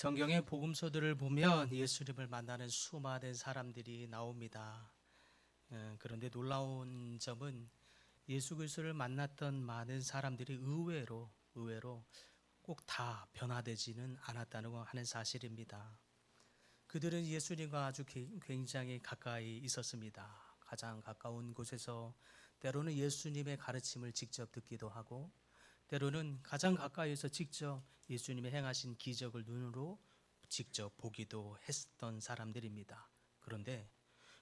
성경의 복음서들을 보면 예수님을 만나는 수많은 사람들이 나옵니다. 어, 그런데 놀라운 점은 예수 그리스도를 만났던 많은 사람들이 의외로 의외로 꼭 다 변화되지는 않았다는 거 하는 사실입니다. 그들은 예수님과 아주 개- 굉장히 가까이 있었습니다. 가장 가까운 곳에서 때로는 예수님의 가르침을 직접 듣기도 하고 때로는 가장 가까이에서 직접 예수님의 행하신 기적을 눈으로 직접 보기도 했던 사람들입니다. 그런데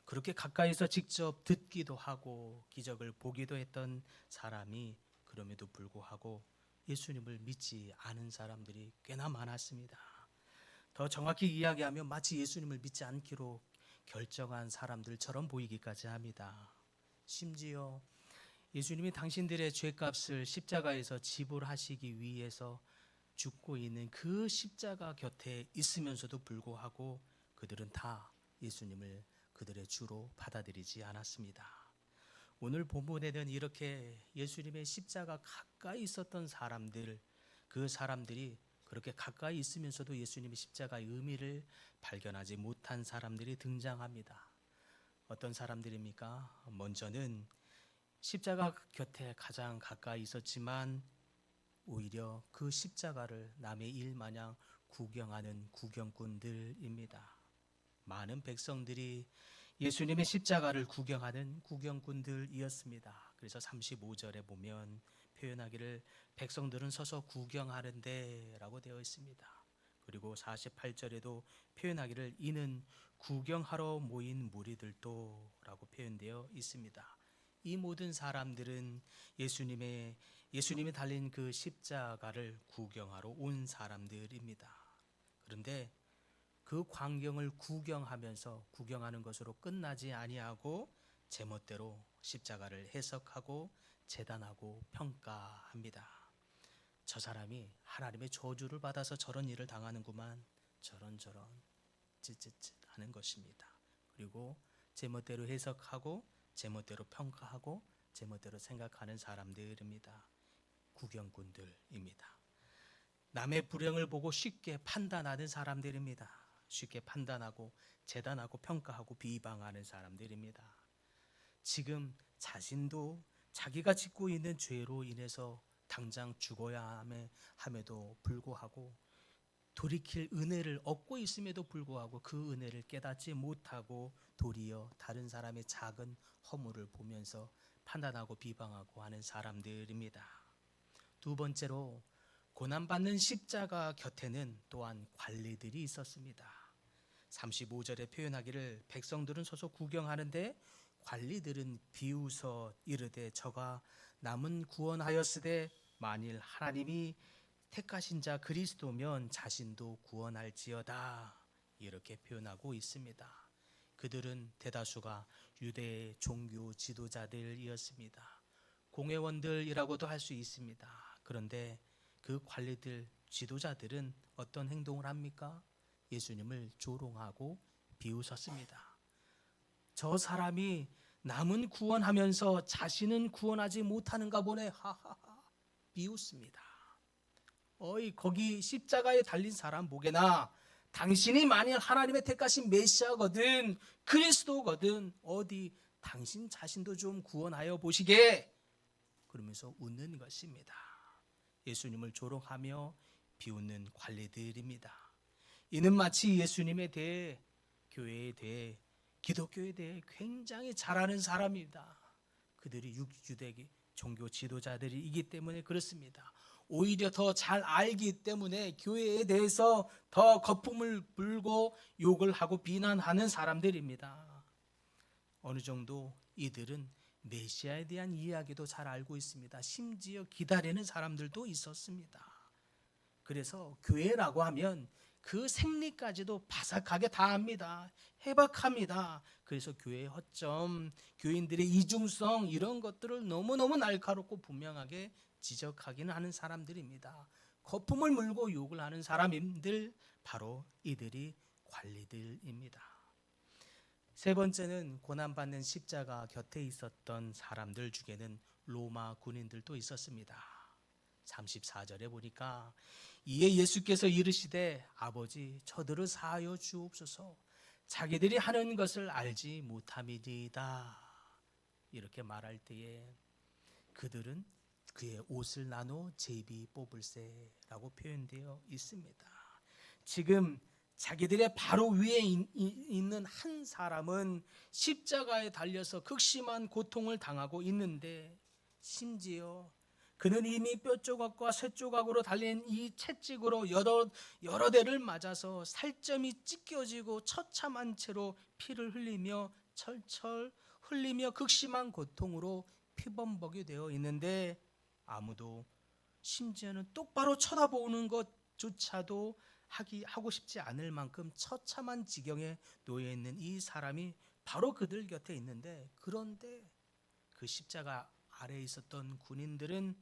그렇게 가까이서 직접 듣기도 하고 기적을 보기도 했던 사람이 그럼에도 불구하고 예수님을 믿지 않은 사람들이 꽤나 많았습니다. 더 정확히 이야기하면 마치 예수님을 믿지 않기로 결정한 사람들처럼 보이기까지 합니다. 심지어 예수님이 당신들의 죄값을 십자가에서 지불하시기 위해서 죽고 있는 그 십자가 곁에 있으면서도 불구하고 그들은 다 예수님을 그들의 주로 받아들이지 않았습니다. 오늘 본문에는 이렇게 예수님의 십자가 가까이 있었던 사람들, 그 사람들이 그렇게 가까이 있으면서도 예수님의 십자가의 의미를 발견하지 못한 사람들이 등장합니다. 어떤 사람들입니까? 먼저는 십자가 곁에 가장 가까이 있었지만 오히려 그 십자가를 남의 일 마냥 구경하는 구경꾼들입니다. 많은 백성들이 예수님의 십자가를 구경하는 구경꾼들이었습니다. 그래서 35절에 보면 표현하기를 백성들은 서서 구경하는데라고 되어 있습니다. 그리고 48절에도 표현하기를 이는 구경하러 모인 무리들도라고 표현되어 있습니다. 이 모든 사람들은 예수님의 예수님이 달린 그 십자가를 구경하러 온 사람들입니다. 그런데 그 광경을 구경하면서 구경하는 것으로 끝나지 아니하고 제멋대로 십자가를 해석하고 재단하고 평가합니다. 저 사람이 하나님의 저주를 받아서 저런 일을 당하는구만 저런 저런 찌찌찌 하는 것입니다. 그리고 제멋대로 해석하고 제멋대로 평가하고 제멋대로 생각하는 사람들입니다. 구경꾼들입니다. 남의 불행을 보고 쉽게 판단하는 사람들입니다. 쉽게 판단하고 재단하고 평가하고 비방하는 사람들입니다. 지금 자신도 자기가 짓고 있는 죄로 인해서 당장 죽어야 함에, 함에도 불구하고 돌이킬 은혜를 얻고 있음에도 불구하고 그 은혜를 깨닫지 못하고 도리어 다른 사람의 작은 허물을 보면서 판단하고 비방하고 하는 사람들입니다. 두 번째로 고난받는 십자가 곁에는 또한 관리들이 있었습니다. 35절에 표현하기를 백성들은 서서 구경하는데 관리들은 비웃어 이르되 저가 남은 구원하였으되 만일 하나님이 택하신 자 그리스도면 자신도 구원할지어다 이렇게 표현하고 있습니다. 그들은 대다수가 유대 종교 지도자들이었습니다. 공회원들이라고도 할 수 있습니다. 그런데 그 관리들 지도자들은 어떤 행동을 합니까? 예수님을 조롱하고 비웃었습니다. 저 사람이 남은 구원하면서 자신은 구원하지 못하는가 보네 하하하 비웃습니다. 어이 거기 십자가에 달린 사람 보게나 당신이 만일 하나님의 택하신 메시아거든 그리스도거든 어디 당신 자신도 좀 구원하여 보시게 그러면서 웃는 것입니다. 예수님을 조롱하며 비웃는 관리들입니다. 이는 마치 예수님에 대해 교회에 대해 기독교에 대해 굉장히 잘 아는 사람입니다. 그들이 육주대 종교 지도자들이기 때문에 그렇습니다. 오히려 더 잘 알기 때문에 교회에 대해서 더 거품을 불고 욕을 하고 비난하는 사람들입니다. 어느 정도 이들은 메시아에 대한 이야기도 잘 알고 있습니다. 심지어 기다리는 사람들도 있었습니다. 그래서 교회라고 하면 그 생리까지도 바삭하게 다 합니다. 해박합니다. 그래서 교회의 허점, 교인들의 이중성 이런 것들을 너무너무 날카롭고 분명하게 지적하기는 하는 사람들입니다. 거품을 물고 욕을 하는 사람들 바로 이들이 관리들입니다. 세 번째는 고난받는 십자가 곁에 있었던 사람들 중에는 로마 군인들도 있었습니다. 34절에 보니까 이에 예수께서 이르시되 아버지 저들을 사하여 주옵소서 자기들이 하는 것을 알지 못함이니이다 이렇게 말할 때에 그들은 그의 옷을 나눠 제비 뽑을세라고 표현되어 있습니다. 지금 자기들의 바로 위에 있는 한 사람은 십자가에 달려서 극심한 고통을 당하고 있는데 심지어 그는 이미 뼈 조각과 쇠 조각으로 달린 이 채찍으로 여러 여러 대를 맞아서 살점이 찢겨지고 처참한 채로 피를 흘리며 철철 흘리며 극심한 고통으로 피범벅이 되어 있는데 아무도 심지어는 똑바로 쳐다보는 것조차도 하기 하고 싶지 않을 만큼 처참한 지경에 놓여 있는 이 사람이 바로 그들 곁에 있는데 그런데 그 십자가 아래에 있었던 군인들은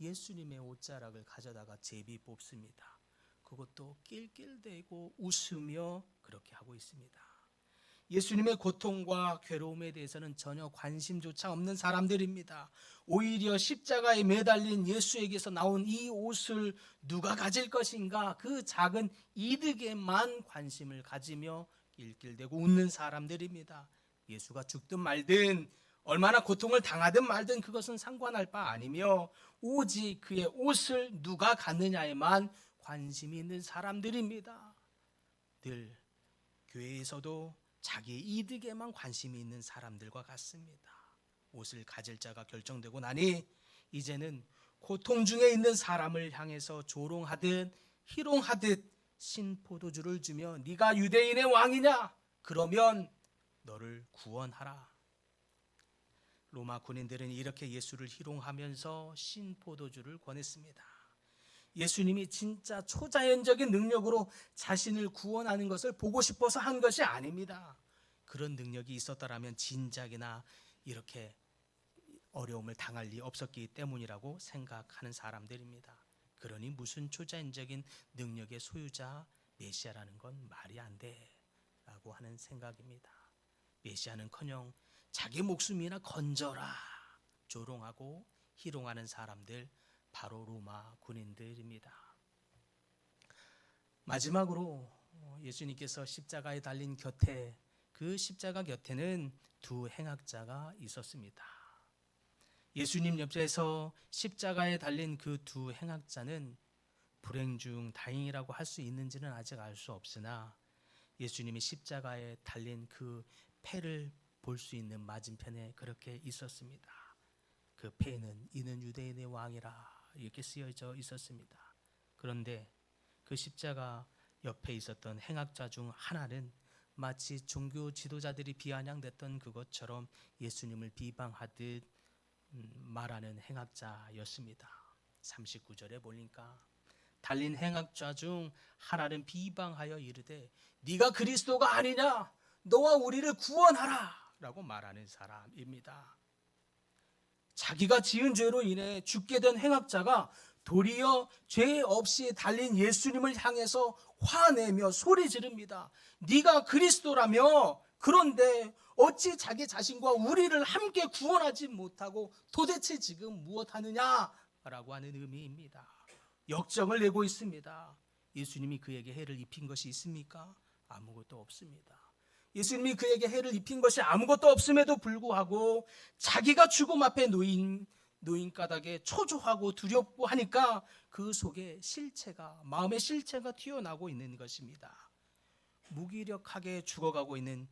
예수님의 옷자락을 가져다가 제비 뽑습니다. 그것도 낄낄대고 웃으며 그렇게 하고 있습니다. 예수님의 고통과 괴로움에 대해서는 전혀 관심조차 없는 사람들입니다. 오히려 십자가에 매달린 예수에게서 나온 이 옷을 누가 가질 것인가 그 작은 이득에만 관심을 가지며 낄낄대고 웃는 사람들입니다. 예수가 죽든 말든 얼마나 고통을 당하든 말든 그것은 상관할 바 아니며 오직 그의 옷을 누가 갖느냐에만 관심이 있는 사람들입니다. 늘 교회에서도 자기 이득에만 관심이 있는 사람들과 같습니다. 옷을 가질 자가 결정되고 나니 이제는 고통 중에 있는 사람을 향해서 조롱하듯 희롱하듯 신포도주를 주며 네가 유대인의 왕이냐? 그러면 너를 구원하라. 로마 군인들은 이렇게 예수를 희롱하면서 신포도주를 권했습니다. 예수님이 진짜 초자연적인 능력으로 자신을 구원하는 것을 보고 싶어서 한 것이 아닙니다. 그런 능력이 있었더라면 진작이나 이렇게 어려움을 당할 리 없었기 때문이라고 생각하는 사람들입니다. 그러니 무슨 초자연적인 능력의 소유자 메시아라는 건 말이 안 돼라고 하는 생각입니다. 메시아는커녕 자기 목숨이나 건져라 조롱하고 희롱하는 사람들 바로 로마 군인들입니다. 마지막으로 어, 예수님께서 십자가에 달린 곁에 그 십자가 곁에는 두 행악자가 있었습니다. 예수님 옆에서 십자가에 달린 그 두 행악자는 불행 중 다행이라고 할 수 있는지는 아직 알 수 없으나 예수님이 십자가에 달린 그 패를 볼 수 있는 맞은편에 그렇게 있었습니다. 그 패는 이는 유대인의 왕이라 이렇게 쓰여져 있었습니다. 그런데 그 십자가 옆에 있었던 행악자 중 하나는 마치 종교 지도자들이 비아냥댔던 그것처럼 예수님을 비방하듯 음, 말하는 행악자였습니다. 39절에 보니까 달린 행악자 중 하나는 비방하여 이르되 네가 그리스도가 아니냐 너와 우리를 구원하라라고 말하는 사람입니다. 자기가 지은 죄로 인해 죽게 된 행악자가 도리어 죄 없이 달린 예수님을 향해서 화내며 소리 지릅니다. 네가 그리스도라며 그런데 어찌 자기 자신과 우리를 함께 구원하지 못하고 도대체 지금 무엇 하느냐라고 하는 의미입니다. 역정을 내고 있습니다. 예수님이 그에게 해를 입힌 것이 있습니까? 아무것도 없습니다. 예수님이 그에게 해를 입힌 것이 아무것도 없음에도 불구하고 자기가 죽음 앞에 놓인 노인 가닥에 초조하고 두렵고 하니까 그 속에 실체가 마음의 실체가 튀어나오고 있는 것입니다. 무기력하게 죽어가고 있는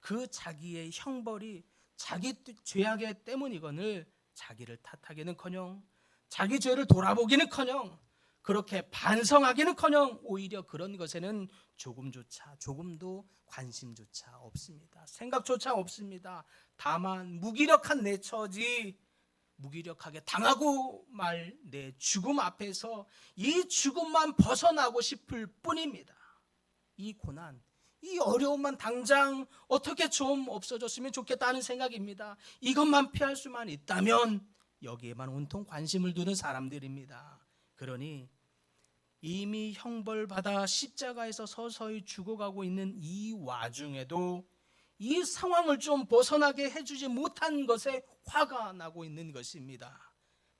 그 자기의 형벌이 자기 죄악의 때문이거늘 자기를 탓하기는커녕 자기 죄를 돌아보기는커녕 그렇게 반성하기는커녕 오히려 그런 것에는 조금조차 조금도 관심조차 없습니다. 생각조차 없습니다. 다만 무기력한 내 처지 무기력하게 당하고 말 내 죽음 앞에서 이 죽음만 벗어나고 싶을 뿐입니다. 이 고난, 이 어려움만 당장 어떻게 좀 없어졌으면 좋겠다는 생각입니다. 이것만 피할 수만 있다면 여기에만 온통 관심을 두는 사람들입니다. 그러니 이미 형벌받아 십자가에서 서서히 죽어가고 있는 이 와중에도 이 상황을 좀 벗어나게 해주지 못한 것에 화가 나고 있는 것입니다.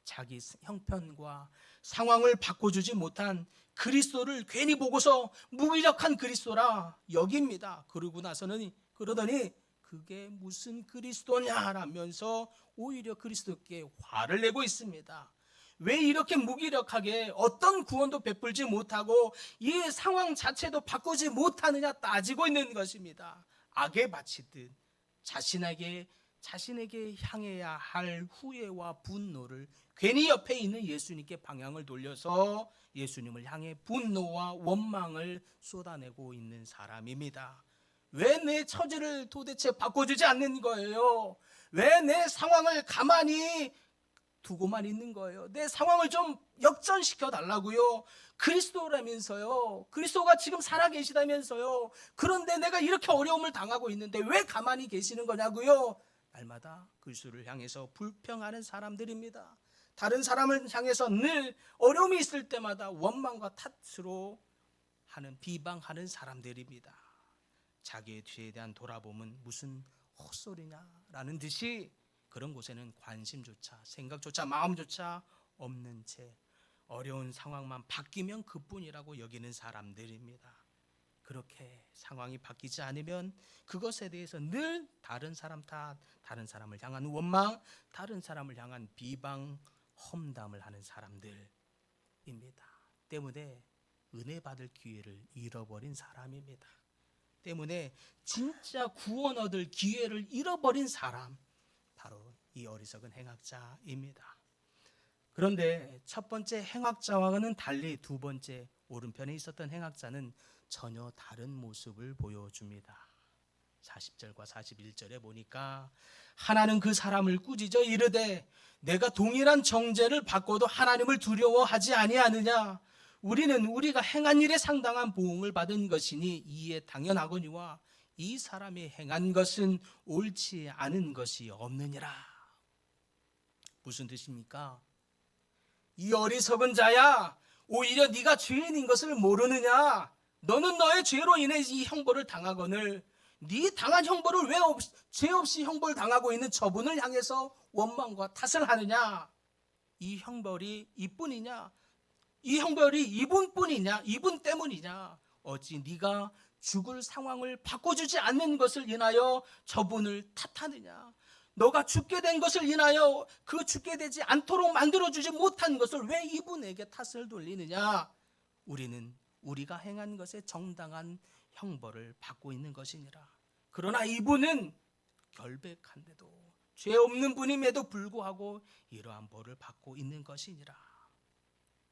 자기 형편과 상황을 바꿔주지 못한 그리스도를 괜히 보고서 무기력한 그리스도라 여깁니다. 그러고 나서는 그러더니 그게 무슨 그리스도냐라면서 오히려 그리스도께 화를 내고 있습니다. 왜 이렇게 무기력하게 어떤 구원도 베풀지 못하고 이 상황 자체도 바꾸지 못하느냐 따지고 있는 것입니다. 악에 바치듯 자신에게 자신에게 향해야 할 후회와 분노를 괜히 옆에 있는 예수님께 방향을 돌려서 예수님을 향해 분노와 원망을 쏟아내고 있는 사람입니다. 왜 내 처지를 도대체 바꿔주지 않는 거예요? 왜 내 상황을 가만히 두고만 있는 거예요? 내 상황을 좀 역전시켜 달라고요. 그리스도라면서요. 그리스도가 지금 살아 계시다면서요. 그런데 내가 이렇게 어려움을 당하고 있는데 왜 가만히 계시는 거냐고요? 날마다 그리스도를 향해서 불평하는 사람들입니다. 다른 사람을 향해서 늘 어려움이 있을 때마다 원망과 탓으로 하는 비방하는 사람들입니다. 자기의 죄에 대한 돌아봄은 무슨 헛소리냐라는 듯이 그런 곳에는 관심조차 생각조차 마음조차 없는 채 어려운 상황만 바뀌면 그뿐이라고 여기는 사람들입니다. 그렇게 상황이 바뀌지 않으면 그것에 대해서 늘 다른 사람 탓, 다른 사람을 향한 원망, 다른 사람을 향한 비방, 험담을 하는 사람들입니다. 때문에 은혜 받을 기회를 잃어버린 사람입니다. 때문에 진짜 구원 얻을 기회를 잃어버린 사람 바로 이 어리석은 행악자입니다. 그런데 첫 번째 행악자와는 달리 두 번째 오른편에 있었던 행악자는 전혀 다른 모습을 보여줍니다. 40절과 41절에 보니까 하나는 그 사람을 꾸짖어 이르되 내가 동일한 정죄를 받고도 하나님을 두려워하지 아니하느냐 우리는 우리가 행한 일에 상당한 보응을 받은 것이니 이에 당연하거니와 이 사람이 행한 것은 옳지 않은 것이 없느니라. 무슨 뜻입니까? 이 어리석은 자야 오히려 네가 죄인인 것을 모르느냐? 너는 너의 죄로 인해 이 형벌을 당하거늘 네 당한 형벌을 왜 없, 죄 없이 형벌 당하고 있는 저분을 향해서 원망과 탓을 하느냐? 이 형벌이 이뿐이냐? 이 형벌이 이분뿐이냐? 이분 때문이냐? 어찌 네가 죽을 상황을 바꿔주지 않는 것을 인하여 저분을 탓하느냐? 너가 죽게 된 것을 인하여 그 죽게 되지 않도록 만들어주지 못한 것을 왜 이분에게 탓을 돌리느냐? 우리는 우리가 행한 것에 정당한 형벌을 받고 있는 것이니라. 그러나 이분은 결백한데도 죄 없는 분임에도 불구하고 이러한 벌을 받고 있는 것이니라.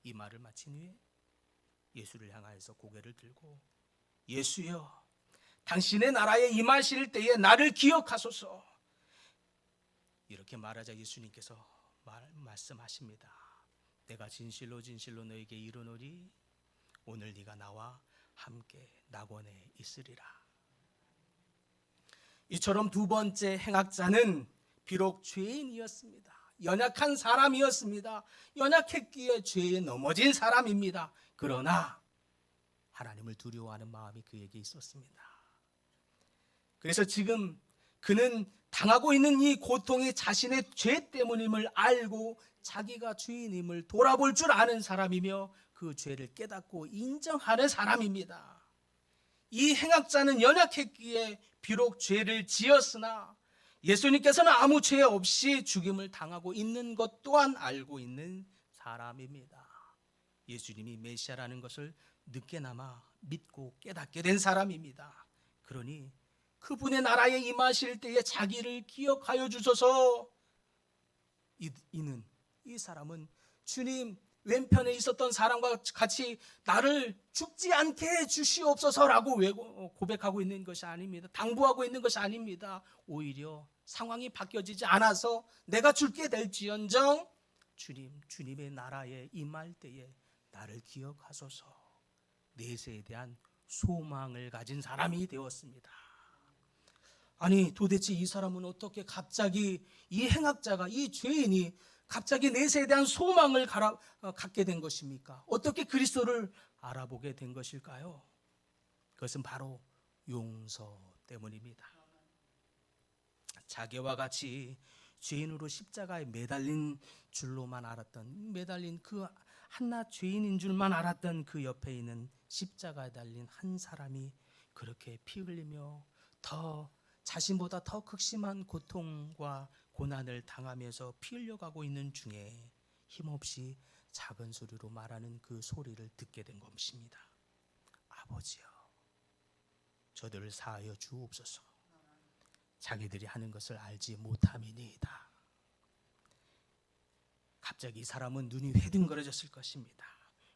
이 말을 마친 후에 예수를 향하여서 고개를 들고 예수여 당신의 나라에 임하실 때에 나를 기억하소서 이렇게 말하자 예수님께서 말, 말씀하십니다 내가 진실로 진실로 너에게 이르노니 오늘 네가 나와 함께 낙원에 있으리라 이처럼 두 번째 행악자는 비록 죄인이었습니다. 연약한 사람이었습니다. 연약했기에 죄에 넘어진 사람입니다. 그러나 하나님을 두려워하는 마음이 그에게 있었습니다. 그래서 지금 그는 당하고 있는 이 고통이 자신의 죄 때문임을 알고 자기가 죄인임을 돌아볼 줄 아는 사람이며 그 죄를 깨닫고 인정하는 사람입니다. 이 행악자는 연약했기에 비록 죄를 지었으나 예수님께서는 아무 죄 없이 죽임을 당하고 있는 것 또한 알고 있는 사람입니다. 예수님이 메시아라는 것을 늦게나마 믿고 깨닫게 된 사람입니다. 그러니 그분의 나라에 임하실 때에 자기를 기억하여 주소서. 이, 이는 이 사람은 주님 왼편에 있었던 사람과 같이 나를 죽지 않게 해 주시옵소서라고 고백하고 있는 것이 아닙니다. 당부하고 있는 것이 아닙니다. 오히려 상황이 바뀌어지지 않아서 내가 죽게 될지언정 주님, 주님의 나라에 임할 때에 나를 기억하소서. 내세에 대한 소망을 가진 사람이 되었습니다. 아니 도대체 이 사람은 어떻게 갑자기 이 행악자가 이 죄인이 갑자기 내세에 대한 소망을 가라, 어, 갖게 된 것입니까? 어떻게 그리스도를 알아보게 된 것일까요? 그것은 바로 용서 때문입니다. 자기와 같이 죄인으로 십자가에 매달린 줄로만 알았던 매달린 그 한낱 죄인인 줄만 알았던 그 옆에 있는 십자가에 달린 한 사람이 그렇게 피 흘리며 더 자신보다 더 극심한 고통과 고난을 당하면서 피 흘려가고 있는 중에 힘없이 작은 소리로 말하는 그 소리를 듣게 된 것입니다. 아버지여, 저들을 사하여 주옵소서. 자기들이 하는 것을 알지 못함이니이다. 갑자기 이 사람은 눈이 회등거려졌을 것입니다.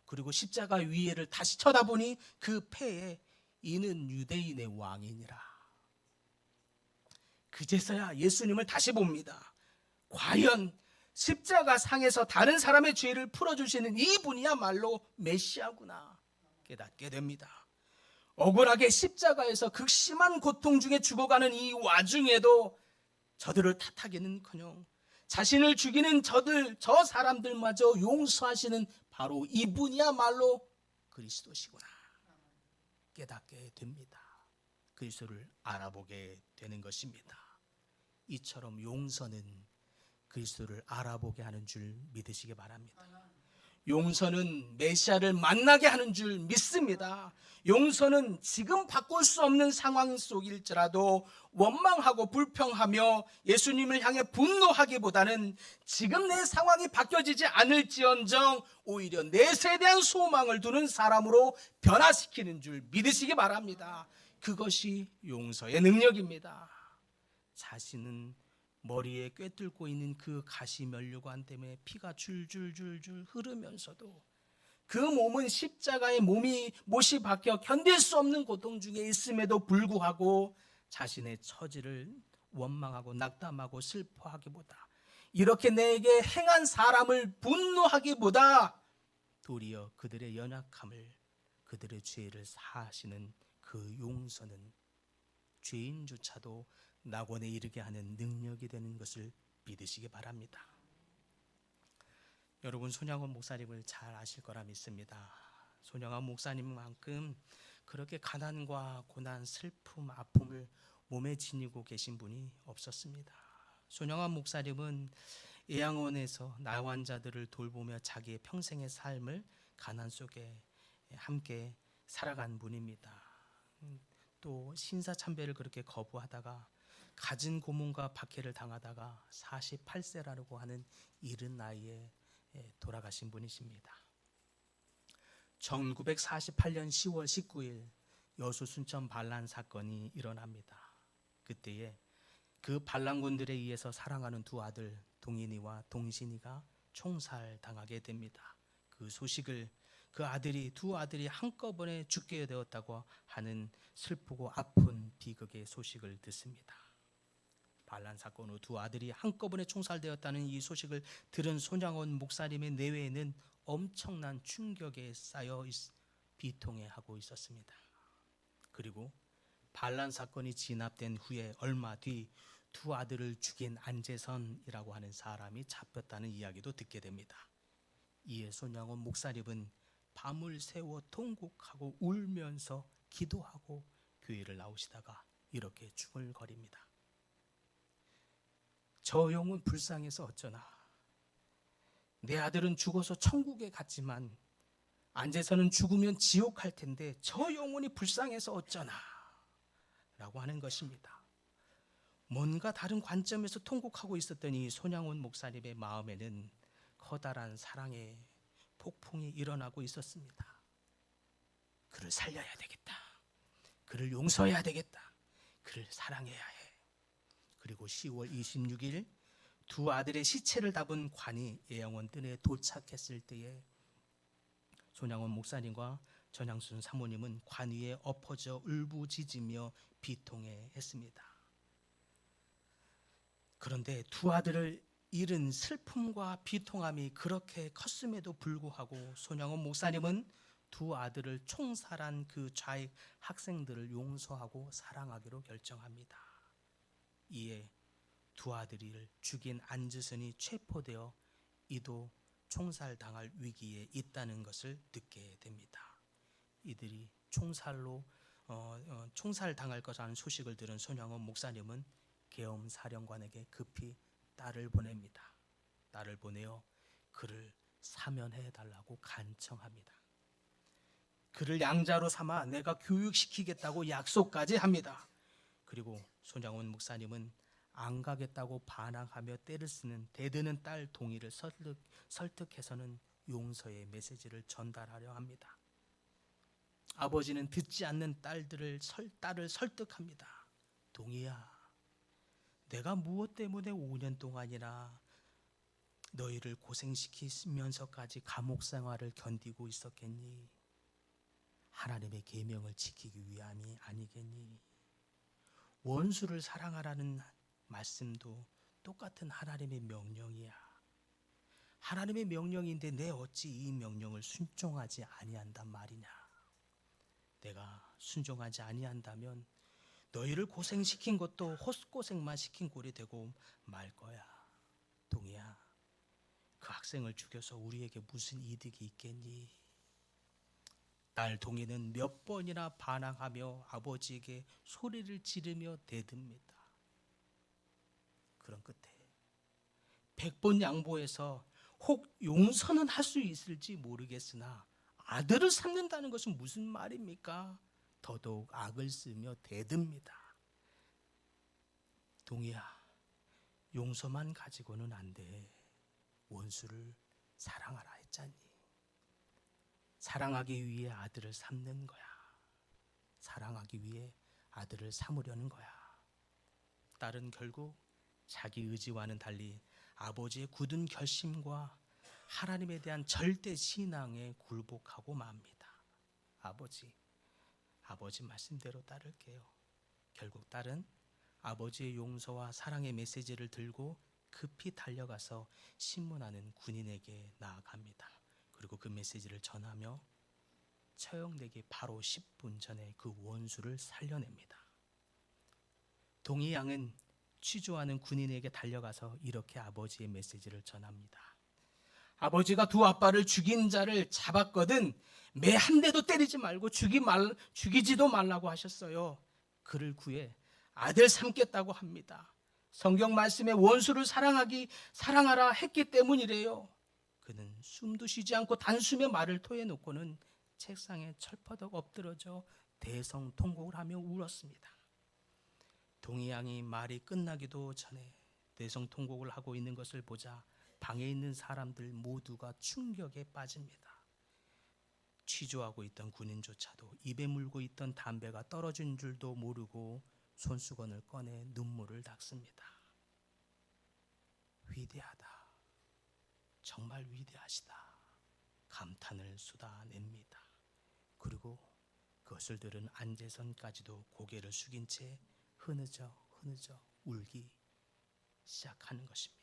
그리고 십자가 위에를 다시 쳐다보니 그 패에 이는 유대인의 왕이니라. 그제서야 예수님을 다시 봅니다. 과연 십자가 상에서 다른 사람의 죄를 풀어주시는 이분이야말로 메시아구나 깨닫게 됩니다. 억울하게 십자가에서 극심한 고통 중에 죽어가는 이 와중에도 저들을 탓하기는 커녕 자신을 죽이는 저들 저 사람들마저 용서하시는 바로 이분이야말로 그리스도시구나 깨닫게 됩니다. 그리스도를 알아보게 되는 것입니다. 이처럼 용서는 그리스도를 알아보게 하는 줄 믿으시기 바랍니다. 용서는 메시아를 만나게 하는 줄 믿습니다. 용서는 지금 바꿀 수 없는 상황 속일지라도 원망하고 불평하며 예수님을 향해 분노하기보다는 지금 내 상황이 바뀌어지지 않을지언정 오히려 내 세대한 소망을 두는 사람으로 변화시키는 줄 믿으시기 바랍니다. 그것이 용서의 능력입니다. 자신은 머리에 꿰뚫고 있는 그 가시면류관 때문에 피가 줄줄줄줄 흐르면서도 그 몸은 십자가의 몸이 못이 박혀 견딜 수 없는 고통 중에 있음에도 불구하고 자신의 처지를 원망하고 낙담하고 슬퍼하기보다 이렇게 내게 행한 사람을 분노하기보다 도리어 그들의 연약함을 그들의 죄를 사하시는 그 용서는 죄인조차도 낙원에 이르게 하는 능력이 되는 것을 믿으시기 바랍니다. 여러분 손양원 목사님을 잘 아실 거라 믿습니다. 손양원 목사님만큼 그렇게 가난과 고난, 슬픔, 아픔을 몸에 지니고 계신 분이 없었습니다. 손영환 목사님은 예양원에서 나환자들을 돌보며 자기의 평생의 삶을 가난 속에 함께 살아간 분입니다. 또 신사 참배를 그렇게 거부하다가 갖은 고문과 박해를 당하다가 48세라고 하는 이른 나이에 예, 돌아가신 분이십니다. 1948년 10월 19일 여수 순천 반란 사건이 일어납니다. 그때에 그 반란군들에 의해서 사랑하는 두 아들 동인이와 동신이가 총살 당하게 됩니다. 그 소식을 그 아들이 두 아들이 한꺼번에 죽게 되었다고 하는 슬프고 아픈 비극의 소식을 듣습니다. 반란 사건 후 두 아들이 한꺼번에 총살되었다는 이 소식을 들은 손양원 목사님의 내외에는 엄청난 충격에 쌓여 비통해 하고 있었습니다. 그리고 반란 사건이 진압된 후에 얼마 뒤 두 아들을 죽인 안재선이라고 하는 사람이 잡혔다는 이야기도 듣게 됩니다. 이에 손양원 목사님은 밤을 새워 통곡하고 울면서 기도하고 교회를 나오시다가 이렇게 중얼거립니다. 저 영혼 불쌍해서 어쩌나. 내 아들은 죽어서 천국에 갔지만 안재서는 죽으면 지옥 갈 텐데 저 영혼이 불쌍해서 어쩌나. 라고 하는 것입니다. 뭔가 다른 관점에서 통곡하고 있었던 이 손양원 목사님의 마음에는 커다란 사랑의 폭풍이 일어나고 있었습니다. 그를 살려야 되겠다. 그를 용서해야 되겠다. 그를 사랑해야 해. 그리고 10월 26일 두 아들의 시체를 담은 관이 예영원 뜰에 도착했을 때에 손양원 목사님과 전양순 사모님은 관 위에 엎어져 울부짖으며 비통해 했습니다. 그런데 두 아들을 잃은 슬픔과 비통함이 그렇게 컸음에도 불구하고 손양원 목사님은 두 아들을 총살한 그 좌익 학생들을 용서하고 사랑하기로 결정합니다. 이에 두 아들을 죽인 안즈선이 체포되어 이도 총살당할 위기에 있다는 것을 듣게 됩니다. 이들이 총살로 어, 어, 총살당할 것이라는 소식을 들은 손양원 목사님은 계엄 사령관에게 급히 딸을 보냅니다. 딸을 보내어 그를 사면해 달라고 간청합니다. 그를 양자로 삼아 내가 교육시키겠다고 약속까지 합니다. 그리고 손양원 목사님은 안 가겠다고 반항하며 때를 쓰는 대드는 딸 동의를 설득, 설득해서는 용서의 메시지를 전달하려 합니다. 아버지는 듣지 않는 딸들을 설, 딸을 설득합니다. 동의야, 내가 무엇 때문에 5년 동안이나 너희를 고생시키면서까지 감옥 생활을 견디고 있었겠니? 하나님의 계명을 지키기 위함이 아니겠니? 원수를 사랑하라는 말씀도 똑같은 하나님의 명령이야. 하나님의 명령인데 내 어찌 이 명령을 순종하지 아니한단 말이냐? 내가 순종하지 아니한다면 너희를 고생시킨 것도 헛고생만 시킨 꼴이 되고 말 거야. 동이야. 그 학생을 죽여서 우리에게 무슨 이득이 있겠니? 딸 동이는 몇 번이나 반항하며 아버지에게 소리를 지르며 대듭니다. 그런 끝에 백번 양보해서 혹 용서는 할 수 있을지 모르겠으나 아들을 삼는다는 것은 무슨 말입니까? 더더욱 악을 쓰며 대듭니다. 동이야, 용서만 가지고는 안 돼. 원수를 사랑하라 했잖니. 사랑하기 위해 아들을 삼는 거야. 사랑하기 위해 아들을 삼으려는 거야. 딸은 결국 자기 의지와는 달리 아버지의 굳은 결심과 하나님에 대한 절대 신앙에 굴복하고 맙니다. 아버지, 아버지 말씀대로 따를게요. 결국 딸은 아버지의 용서와 사랑의 메시지를 들고 급히 달려가서 신문하는 군인에게 나아갑니다. 그리고 그 메시지를 전하며 처형되기 바로 10분 전에 그 원수를 살려냅니다. 동희 양은 취조하는 군인에게 달려가서 이렇게 아버지의 메시지를 전합니다. 아버지가 두 아빠를 죽인 자를 잡았거든 매 한 대도 때리지 말고 죽이 말 죽이지도 말라고 하셨어요. 그를 구해 아들 삼겠다고 합니다. 성경 말씀에 원수를 사랑하기 사랑하라 했기 때문이래요. 그는 숨도 쉬지 않고 단숨에 말을 토해 놓고는 책상에 철퍼덕 엎드러져 대성통곡을 하며 울었습니다. 동희양이 말이 끝나기도 전에 대성통곡을 하고 있는 것을 보자 방에 있는 사람들 모두가 충격에 빠집니다. 취조하고 있던 군인조차도 입에 물고 있던 담배가 떨어진 줄도 모르고 손수건을 꺼내 눈물을 닦습니다. 위대하다. 정말 위대하시다. 감탄을 쏟아냅니다. 그리고 그것을 들은 안재선까지도 고개를 숙인 채 흐느져 흐느져 울기 시작하는 것입니다.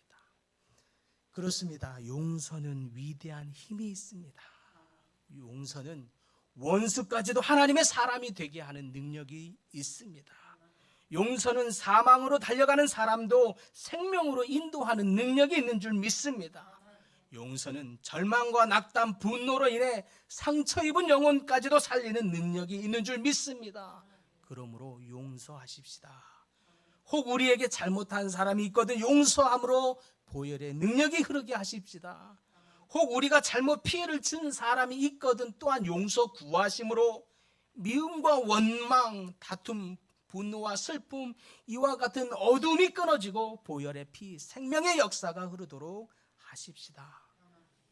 그렇습니다. 용서는 위대한 힘이 있습니다. 용서는 원수까지도 하나님의 사람이 되게 하는 능력이 있습니다. 용서는 사망으로 달려가는 사람도 생명으로 인도하는 능력이 있는 줄 믿습니다. 용서는 절망과 낙담, 분노로 인해 상처 입은 영혼까지도 살리는 능력이 있는 줄 믿습니다. 그러므로 용서하십시다. 혹 우리에게 잘못한 사람이 있거든 용서함으로 보혈의 능력이 흐르게 하십시다. 혹 우리가 잘못 피해를 준 사람이 있거든 또한 용서 구하심으로 미움과 원망, 다툼, 분노와 슬픔 이와 같은 어둠이 끊어지고 보혈의 피, 생명의 역사가 흐르도록 하십시다.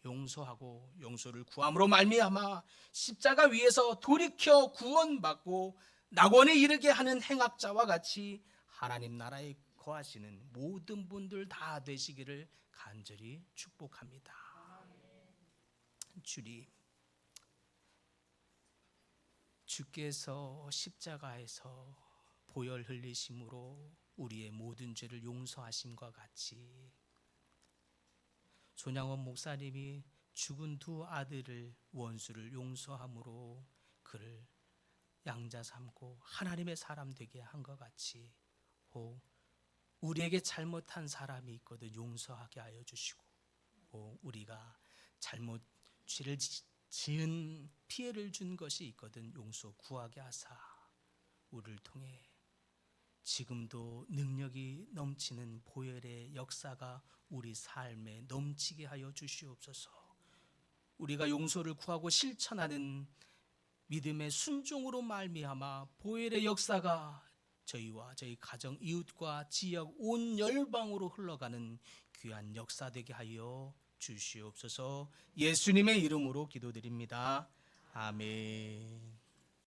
용서하고 용서를 구함으로 말미암아 십자가 위에서 돌이켜 구원받고 낙원에 이르게 하는 행악자와 같이 하나님 나라에 거하시는 모든 분들 다 되시기를 간절히 축복합니다. 주님, 주께서 십자가에서 보혈 흘리심으로 우리의 모든 죄를 용서하심과 같이 손양원 목사님이 죽은 두 아들을 원수를 용서함으로 그를 양자 삼고 하나님의 사람 되게 한 것 같이 혹 우리에게 잘못한 사람이 있거든 용서하게 하여 주시고 혹 우리가 잘못 죄를 지은 피해를 준 것이 있거든 용서 구하게 하사 우리를 통해. 지금도 능력이 넘치는 보혈의 역사가 우리 삶에 넘치게 하여 주시옵소서. 우리가 용서를 구하고 실천하는 믿음의 순종으로 말미암아 보혈의 역사가 저희와 저희 가정 이웃과 지역 온 열방으로 흘러가는 귀한 역사 되게 하여 주시옵소서. 예수님의 이름으로 기도드립니다. 아멘.